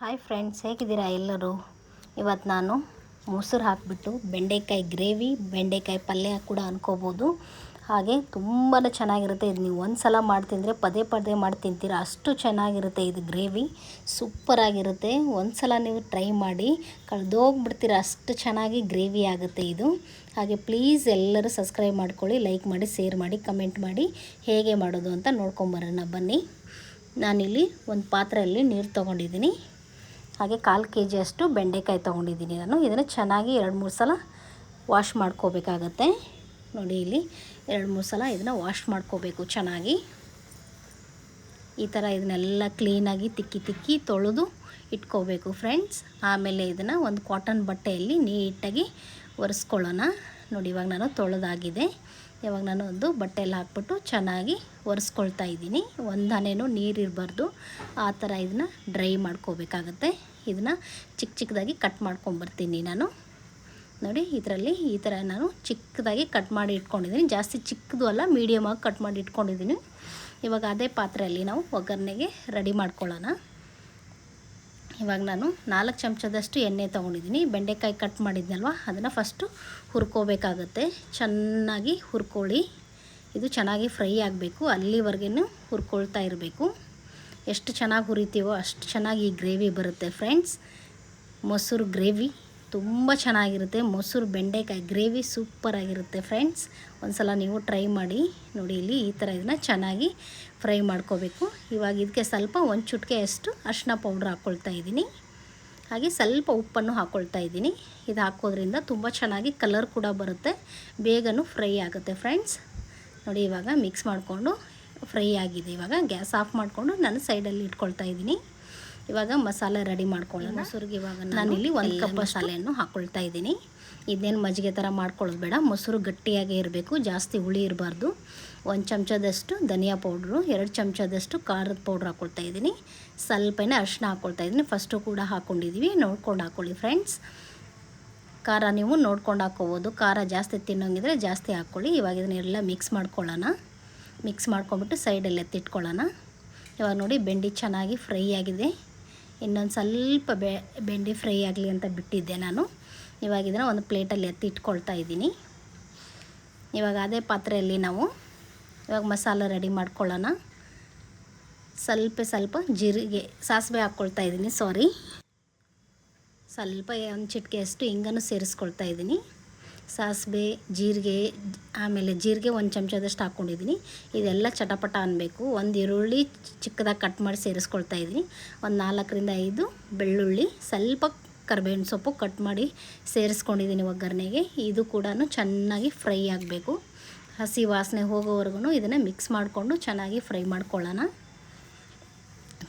Hi friends ಹೇಗಿದ್ದೀರಾ ಎಲ್ಲರೂ? ಇವತ್ತು ನಾನು ಮೊಸರು ಹಾಕಿಬಿಟ್ಟು ಬೆಂಡೆಕಾಯಿ ಗ್ರೇವಿ, ಬೆಂಡೆಕಾಯಿ ಪಲ್ಯ ಕೂಡ ಅಂದ್ಕೋಬೋದು ಹಾಗೆ ತುಂಬಾ ಚೆನ್ನಾಗಿರುತ್ತೆ. ಇದು ನೀವು ಒಂದು ಸಲ ಮಾಡಿ ತಿಂದರೆ ಪದೇ ಪದೇ ಮಾಡಿ ತಿಂತೀರ. ಅಷ್ಟು ಚೆನ್ನಾಗಿರುತ್ತೆ ಇದು ಗ್ರೇವಿ. ಸೂಪರಾಗಿರುತ್ತೆ ಒಂದು ಸಲ ನೀವು ಟ್ರೈ ಮಾಡಿ, ಕಳೆದೋಗ್ಬಿಡ್ತೀರ. ಅಷ್ಟು ಚೆನ್ನಾಗಿ ಗ್ರೇವಿ ಆಗುತ್ತೆ ಇದು. ಹಾಗೆ ಪ್ಲೀಸ್ ಎಲ್ಲರೂ ಸಬ್ಸ್ಕ್ರೈಬ್ ಮಾಡ್ಕೊಳ್ಳಿ, ಲೈಕ್ ಮಾಡಿ, ಶೇರ್ ಮಾಡಿ, ಕಮೆಂಟ್ ಮಾಡಿ. ಹೇಗೆ ಮಾಡೋದು ಅಂತ ನೋಡ್ಕೊಂಬರೋಣ ಬನ್ನಿ. ನಾನಿಲ್ಲಿ ಒಂದು ಪಾತ್ರೆಯಲ್ಲಿ ನೀರು ತೊಗೊಂಡಿದ್ದೀನಿ. ಹಾಗೆ ಕಾಲು ಕೆ ಜಿಯಷ್ಟು ಬೆಂಡೆಕಾಯಿ ತೊಗೊಂಡಿದ್ದೀನಿ ನಾನು. ಇದನ್ನು ಚೆನ್ನಾಗಿ ಎರಡು ಮೂರು ಸಲ ವಾಶ್ ಮಾಡ್ಕೋಬೇಕಾಗತ್ತೆ. ನೋಡಿ ಇಲ್ಲಿ ಎರಡು ಮೂರು ಸಲ ಇದನ್ನು ವಾಶ್ ಮಾಡ್ಕೋಬೇಕು ಚೆನ್ನಾಗಿ. ಈ ಥರ ಇದನ್ನೆಲ್ಲ ಕ್ಲೀನಾಗಿ ತಿಕ್ಕಿ ತಿಕ್ಕಿ ತೊಳೆದು ಇಟ್ಕೋಬೇಕು ಫ್ರೆಂಡ್ಸ್. ಆಮೇಲೆ ಇದನ್ನು ಒಂದು ಕಾಟನ್ ಬಟ್ಟೆಯಲ್ಲಿ ನೀಟಾಗಿ ಒರೆಸ್ಕೊಳ್ಳೋಣ. ನೋಡಿ ಇವಾಗ ನಾನು ತೊಳೆದಾಗಿದೆ. ಇವಾಗ ನಾನು ಒಂದು ಬಟ್ಟೆಲ್ಲ ಹಾಕ್ಬಿಟ್ಟು ಚೆನ್ನಾಗಿ ಒರೆಸ್ಕೊಳ್ತಾ ಇದ್ದೀನಿ. ಒಂದನೇನು ನೀರು ಇರಬಾರ್ದು. ಆ ಥರ ಇದನ್ನು ಡ್ರೈ ಮಾಡ್ಕೋಬೇಕಾಗತ್ತೆ. ಇದನ್ನು ಚಿಕ್ಕ ಚಿಕ್ಕದಾಗಿ ಕಟ್ ಮಾಡ್ಕೊಂಬರ್ತೀನಿ ನಾನು. ನೋಡಿ, ಇದರಲ್ಲಿ ಈ ಥರ ನಾನು ಚಿಕ್ಕದಾಗಿ ಕಟ್ ಮಾಡಿ ಇಟ್ಕೊಂಡಿದ್ದೀನಿ. ಜಾಸ್ತಿ ಚಿಕ್ಕದು ಅಲ್ಲ ಮೀಡಿಯಮಾಗಿ ಕಟ್ ಮಾಡಿ ಇಟ್ಕೊಂಡಿದ್ದೀನಿ. ಇವಾಗ ಅದೇ ಪಾತ್ರೆಯಲ್ಲಿ ನಾವು ಒಗ್ಗರಣೆಗೆ ರೆಡಿ ಮಾಡ್ಕೊಳ್ಳೋಣ. ಇವಾಗ ನಾನು ನಾಲ್ಕು ಚಮಚದಷ್ಟು ಎಣ್ಣೆ ತೊಗೊಂಡಿದ್ದೀನಿ. ಬೆಂಡೆಕಾಯಿ ಕಟ್ ಮಾಡಿದ್ನಲ್ವ? ಅದನ್ನು ಫಸ್ಟು ಹುರ್ಕೋಬೇಕಾಗತ್ತೆ. ಚೆನ್ನಾಗಿ ಹುರ್ಕೊಳ್ಳಿ. ಇದು ಚೆನ್ನಾಗಿ ಫ್ರೈ ಆಗಬೇಕು. ಅಲ್ಲಿವರೆಗೂ ಹುರ್ಕೊಳ್ತಾ ಇರಬೇಕು. ಎಷ್ಟು ಚೆನ್ನಾಗಿ ಹುರಿತೀವೋ ಅಷ್ಟು ಚೆನ್ನಾಗಿ ಈ ಗ್ರೇವಿ ಬರುತ್ತೆ ಫ್ರೆಂಡ್ಸ್. ಮೊಸರು ಗ್ರೇವಿ. ತುಂಬ ಚೆನ್ನಾಗಿರುತ್ತೆ. ಮೊಸರು, ಬೆಂಡೆಕಾಯಿ ಗ್ರೇವಿ ಸೂಪರಾಗಿರುತ್ತೆ ಫ್ರೆಂಡ್ಸ್. ಒಂದ್ಸಲ ನೀವು ಟ್ರೈ ಮಾಡಿ ನೋಡಿ ಇಲ್ಲಿ ಈ ಥರ ಇದನ್ನ ಚೆನ್ನಾಗಿ ಫ್ರೈ ಮಾಡ್ಕೋಬೇಕು. ಇವಾಗ ಇದಕ್ಕೆ ಸ್ವಲ್ಪ ಒಂದು ಚುಟ್ಕೆಯಷ್ಟು ಅರಿಶಿನ ಪೌಡ್ರ್ ಹಾಕ್ಕೊಳ್ತಾ ಇದ್ದೀನಿ. ಹಾಗೆ ಸ್ವಲ್ಪ ಉಪ್ಪನ್ನು ಹಾಕ್ಕೊಳ್ತಾ ಇದ್ದೀನಿ. ಇದು ಹಾಕೋದ್ರಿಂದ ತುಂಬ ಚೆನ್ನಾಗಿ ಕಲರ್ ಕೂಡ ಬರುತ್ತೆ. ಬೇಗನೂ ಫ್ರೈ ಆಗುತ್ತೆ ಫ್ರೆಂಡ್ಸ್. ನೋಡಿ ಇವಾಗ ಮಿಕ್ಸ್ ಮಾಡಿಕೊಂಡು ಫ್ರೈ ಆಗಿದೆ. ಇವಾಗ ಗ್ಯಾಸ್ ಆಫ್ ಮಾಡಿಕೊಂಡು ನಾನು ಸೈಡಲ್ಲಿ ಇಟ್ಕೊಳ್ತಾ ಇದ್ದೀನಿ. ಇವಾಗ ಮಸಾಲೆ ರೆಡಿ ಮಾಡ್ಕೊಳ್ಳೋಣ. ಮೊಸರಿಗೆ ಇವಾಗ ನಾನಿಲ್ಲಿ ಒಂದು ಕಪ್ ಮಸಾಲೆಯನ್ನು ಹಾಕ್ಕೊಳ್ತಾ ಇದ್ದೀನಿ. ಇದೇನು ಮಜ್ಜಿಗೆ ಥರ ಮಾಡ್ಕೊಳ್ಳೋದು ಬೇಡ. ಮೊಸರು ಗಟ್ಟಿಯಾಗೇ ಇರಬೇಕು ಜಾಸ್ತಿ ಹುಳಿ ಇರಬಾರ್ದು. ಒಂದು ಚಮಚದಷ್ಟು ಧನಿಯಾ ಪೌಡ್ರು ಎರಡು ಚಮಚದಷ್ಟು ಖಾರದ ಪೌಡ್ರ್ ಹಾಕ್ಕೊಳ್ತಾ ಇದ್ದೀನಿ. ಸ್ವಲ್ಪನೇ ಅರಿಶಿನ ಹಾಕ್ಕೊಳ್ತಾ ಇದ್ದೀನಿ. ಫಸ್ಟು ಕೂಡ ಹಾಕ್ಕೊಂಡಿದ್ದೀವಿ ನೋಡ್ಕೊಂಡು ಹಾಕ್ಕೊಳ್ಳಿ ಫ್ರೆಂಡ್ಸ್. ಖಾರ ನೀವು ನೋಡ್ಕೊಂಡು ಹಾಕ್ಕೋಬೋದು ಖಾರ ಜಾಸ್ತಿ ತಿನ್ನೋಂಗಿದ್ರೆ ಜಾಸ್ತಿ ಹಾಕ್ಕೊಳ್ಳಿ ಇವಾಗ ಇದನ್ನೆಲ್ಲ ಮಿಕ್ಸ್ ಮಾಡ್ಕೊಳ್ಳೋಣ. ಮಿಕ್ಸ್ ಮಾಡ್ಕೊಂಬಿಟ್ಟು ಸೈಡಲ್ಲಿ ಎತ್ತಿಟ್ಕೊಳ್ಳೋಣ. ಇವಾಗ ನೋಡಿ ಬೆಂಡಿ ಚೆನ್ನಾಗಿ ಫ್ರೈ ಆಗಿದೆ. ಇನ್ನೊಂದು ಸ್ವಲ್ಪ ಬೆಂಡಿ ಫ್ರೈ ಆಗಲಿ ಅಂತ ಬಿಟ್ಟಿದ್ದೆ ನಾನು. ಇವಾಗ ಇದನ್ನು ಒಂದು ಪ್ಲೇಟಲ್ಲಿ ಎತ್ತಿ ಇಟ್ಕೊಳ್ತಾ ಇದ್ದೀನಿ. ಇವಾಗ ಅದೇ ಪಾತ್ರೆಯಲ್ಲಿ ನಾವು ಇವಾಗ ಮಸಾಲ ರೆಡಿ ಮಾಡ್ಕೊಳ್ಳೋಣ. ಸ್ವಲ್ಪ ಸ್ವಲ್ಪ ಜೀರಿಗೆ, ಸಾಸಿವೆ ಹಾಕ್ಕೊಳ್ತಾ ಇದ್ದೀನಿ, ಸಾರಿ. ಸ್ವಲ್ಪ ಒಂದು ಚಿಟಿಕೆಯಷ್ಟು ಹಿಂಗನ್ನು ಸೇರಿಸ್ಕೊಳ್ತಾ ಇದ್ದೀನಿ. ಸಾಸಿವೆ, ಜೀರಿಗೆ, ಆಮೇಲೆ ಜೀರಿಗೆ ಒಂದು ಚಮಚದಷ್ಟು ಹಾಕ್ಕೊಂಡಿದ್ದೀನಿ ಇದೆಲ್ಲ ಚಟಪಟ ಅನ್ನಬೇಕು ಒಂದು ಈರುಳ್ಳಿ ಚಿಕ್ಕದಾಗಿ ಕಟ್ ಮಾಡಿ ಸೇರಿಸ್ಕೊಳ್ತಾ ಇದ್ದೀನಿ ಒಂದು ನಾಲ್ಕರಿಂದ ಐದು ಬೆಳ್ಳುಳ್ಳಿ, ಸ್ವಲ್ಪ ಕರ್ಬೇವಿನ ಸೊಪ್ಪು ಕಟ್ ಮಾಡಿ ಸೇರಿಸ್ಕೊಂಡಿದ್ದೀನಿ ಒಗ್ಗರಣೆಗೆ. ಇದು ಕೂಡ ಚೆನ್ನಾಗಿ ಫ್ರೈ ಆಗಬೇಕು. ಹಸಿ ವಾಸನೆ ಹೋಗೋವರೆಗೂ ಇದನ್ನು ಮಿಕ್ಸ್ ಮಾಡಿಕೊಂಡು ಚೆನ್ನಾಗಿ ಫ್ರೈ ಮಾಡ್ಕೊಳ್ಳೋಣ.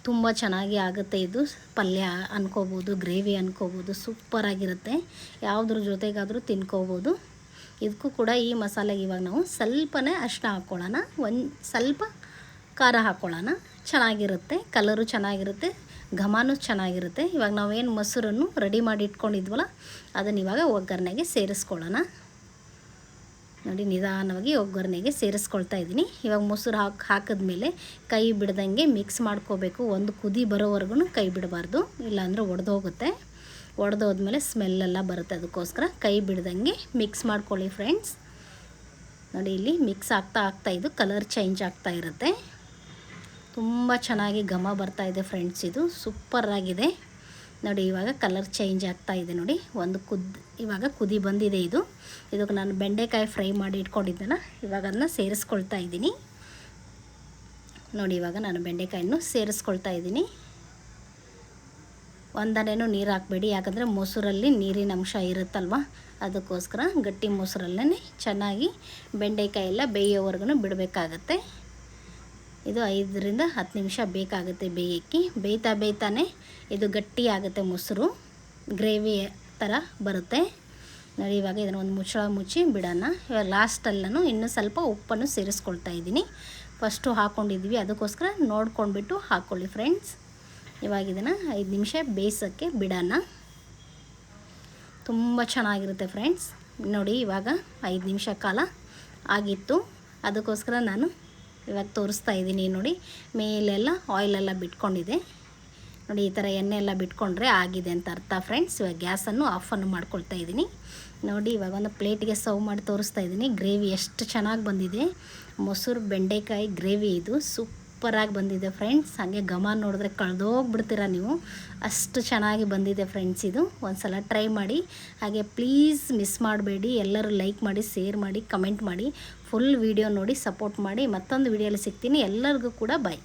ತುಂಬ ಚೆನ್ನಾಗಿ ಆಗುತ್ತೆ ಇದು. ಪಲ್ಯ ಅನ್ಕೋಬೋದು, ಗ್ರೇವಿ ಅನ್ಕೋಬೋದು ಸೂಪರಾಗಿರುತ್ತೆ ಯಾವುದ್ರ ಜೊತೆಗಾದರೂ ತಿನ್ಕೋಬೋದು. ಇದಕ್ಕೂ ಕೂಡ ಈ ಮಸಾಲೆಗೆ ಇವಾಗ ನಾವು ಸ್ವಲ್ಪನೇ ಅಷ್ಟ ಹಾಕ್ಕೊಳ್ಳೋಣ ಒಂದು ಸ್ವಲ್ಪ ಖಾರ ಹಾಕ್ಕೊಳ್ಳೋಣ ಚೆನ್ನಾಗಿರುತ್ತೆ ಕಲರು ಚೆನ್ನಾಗಿರುತ್ತೆ, ಘಮಾನು ಚೆನ್ನಾಗಿರುತ್ತೆ. ಇವಾಗ ನಾವೇನು ಮೊಸರನ್ನು ರೆಡಿ ಮಾಡಿ ಇಟ್ಕೊಂಡಿದ್ವಲ್ಲ, ಅದನ್ನು ಇವಾಗ ಒಗ್ಗರಣೆಗೆ ಸೇರಿಸ್ಕೊಳ್ಳೋಣ ನೋಡಿ, ನಿಧಾನವಾಗಿ ಒಗ್ಗರಣೆಗೆ ಸೇರಿಸ್ಕೊಳ್ತಾ ಇದ್ದೀನಿ. ಇವಾಗ ಮೊಸರು ಹಾಕಿ ಹಾಕಿದ್ಮೇಲೆ ಕೈ ಬಿಡ್ದಂಗೆ ಮಿಕ್ಸ್ ಮಾಡ್ಕೋಬೇಕು. ಒಂದು ಕುದಿ ಬರೋವರೆಗೂ ಕೈ ಬಿಡಬಾರ್ದು. ಇಲ್ಲಾಂದರೆ ಒಡೆದೋಗುತ್ತೆ. ಒಡೆದೋದ್ಮೇಲೆ ಸ್ಮೆಲ್ಲೆಲ್ಲ ಬರುತ್ತೆ ಅದಕ್ಕೋಸ್ಕರ. ಕೈ ಬಿಡ್ದಂಗೆ ಮಿಕ್ಸ್ ಮಾಡ್ಕೊಳ್ಳಿ ಫ್ರೆಂಡ್ಸ್ ನೋಡಿ, ಇಲ್ಲಿ ಮಿಕ್ಸ್ ಆಗ್ತಾ ಆಗ್ತಾ ಇದು ಕಲರ್ ಚೇಂಜ್ ಆಗ್ತಾ ಇರುತ್ತೆ. ತುಂಬ ಚೆನ್ನಾಗಿ ಘಮ ಬರ್ತಾ ಇದೆ ಫ್ರೆಂಡ್ಸ್ ಇದು. ಸೂಪರಾಗಿದೆ ನೋಡಿ, ಇವಾಗ ಕಲರ್ ಚೇಂಜ್ ಆಗ್ತಾ ಇದೆ ನೋಡಿ. ಒಂದು ಕುದ್, ಇವಾಗ ಕುದಿ ಬಂದಿದೆ ಇದು. ಇದಕ್ಕೆ ನಾನು ಬೆಂಡೆಕಾಯಿ ಫ್ರೈ ಮಾಡಿ ಇಟ್ಕೊಂಡಿದ್ದೆನ? ಇವಾಗ ಅದನ್ನ ಸೇರಿಸ್ಕೊಳ್ತಾ ಇದ್ದೀನಿ. ನೋಡಿ, ಇವಾಗ ನಾನು ಬೆಂಡೆಕಾಯನ್ನು ಸೇರಿಸ್ಕೊಳ್ತಾ ಇದ್ದೀನಿ. ಒಂದನೇನು ನೀರು ಹಾಕಬೇಡಿ, ಯಾಕಂದರೆ ಮೊಸರಲ್ಲಿ ನೀರಿನ ಅಂಶ ಇರುತ್ತಲ್ವ? ಅದಕ್ಕೋಸ್ಕರ ಗಟ್ಟಿ ಮೊಸರಲ್ಲೇ ಚೆನ್ನಾಗಿ ಬೆಂಡೆಕಾಯಿ ಎಲ್ಲ ಬೇಯೋವರೆಗೂ ಬಿಡಬೇಕಾಗತ್ತೆ. ಇದು ಐದರಿಂದ ಹತ್ತು ನಿಮಿಷ ಬೇಕಾಗುತ್ತೆ ಬೇಯಕ್ಕೆ. ಬೇಯ್ತಾ ಬೇಯ್ತಾನೆ ಇದು ಗಟ್ಟಿ ಆಗುತ್ತೆ ಮೊಸರು. ಗ್ರೇವಿ ಥರ ಬರುತ್ತೆ. ನೋಡಿ, ಇವಾಗ ಇದನ್ನು ಒಂದು ಮುಚ್ಚಳ ಮುಚ್ಚಿ ಬಿಡೋಣ. ಇವಾಗ ಲಾಸ್ಟಲ್ಲೂ ಇನ್ನೂ ಸ್ವಲ್ಪ ಉಪ್ಪನ್ನು ಸೇರಿಸ್ಕೊಳ್ತಾ ಇದ್ದೀನಿ. ಫಸ್ಟು ಹಾಕ್ಕೊಂಡಿದ್ವಿ ಅದಕ್ಕೋಸ್ಕರ ನೋಡ್ಕೊಂಡ್ಬಿಟ್ಟು ಹಾಕ್ಕೊಳ್ಳಿ ಫ್ರೆಂಡ್ಸ್ ಇವಾಗ ಇದನ್ನು ಐದು ನಿಮಿಷ ಬೇಯಿಸೋಕ್ಕೆ ಬಿಡೋಣ. ತುಂಬ ಚೆನ್ನಾಗಿರುತ್ತೆ ಫ್ರೆಂಡ್ಸ್ ನೋಡಿ, ಇವಾಗ ಐದು ನಿಮಿಷ ಕಾಲ ಆಗಿತ್ತು. ಅದಕ್ಕೋಸ್ಕರ ನಾನು ಇವಾಗ ತೋರಿಸ್ತಾ ಇದ್ದೀನಿ ನೋಡಿ. ಮೇಲೆಲ್ಲ ಆಯಿಲೆಲ್ಲ ಬಿಟ್ಕೊಂಡಿದೆ. ನೋಡಿ, ಈ ಥರ ಎಣ್ಣೆ ಎಲ್ಲ ಬಿಟ್ಕೊಂಡ್ರೆ ಆಗಿದೆ ಅಂತ ಅರ್ಥ ಫ್ರೆಂಡ್ಸ್ ಇವಾಗ ಗ್ಯಾಸನ್ನು ಆಫನ್ನು ಮಾಡ್ಕೊಳ್ತಾ ಇದ್ದೀನಿ. ನೋಡಿ, ಇವಾಗ ಒಂದು ಪ್ಲೇಟ್ಗೆ ಸರ್ವ್ ಮಾಡಿ ತೋರಿಸ್ತಾ ಇದ್ದೀನಿ. ಗ್ರೇವಿ ಎಷ್ಟು ಚೆನ್ನಾಗಿ ಬಂದಿದೆ. ಮೊಸರು, ಬೆಂಡೆಕಾಯಿ ಗ್ರೇವಿ ಇದು. ಸೂಪರಾಗಿ ಬಂದಿದೆ ಫ್ರೆಂಡ್ಸ್. ಹಾಗೆ ಘಮ ನೋಡಿದ್ರೆ ಕಳೆದೋಗ್ಬಿಡ್ತೀರ ನೀವು. ಅಷ್ಟು ಚೆನ್ನಾಗಿ ಬಂದಿದೆ ಫ್ರೆಂಡ್ಸ್ ಇದು. ಒಂದು ಸಲ ಟ್ರೈ ಮಾಡಿ. ಹಾಗೆ ಪ್ಲೀಸ್ ಮಿಸ್ ಮಾಡಬೇಡಿ. ಎಲ್ಲರೂ ಲೈಕ್ ಮಾಡಿ, ಶೇರ್ ಮಾಡಿ, ಕಮೆಂಟ್ ಮಾಡಿ. ಫುಲ್ ವಿಡಿಯೋ ನೋಡಿ, ಸಪೋರ್ಟ್ ಮಾಡಿ. ಮತ್ತೊಂದು ವಿಡಿಯೋಲಿ ಸಿಗ್ತೀನಿ. ಎಲ್ಲರಿಗೂ ಕೂಡ ಬಾಯ್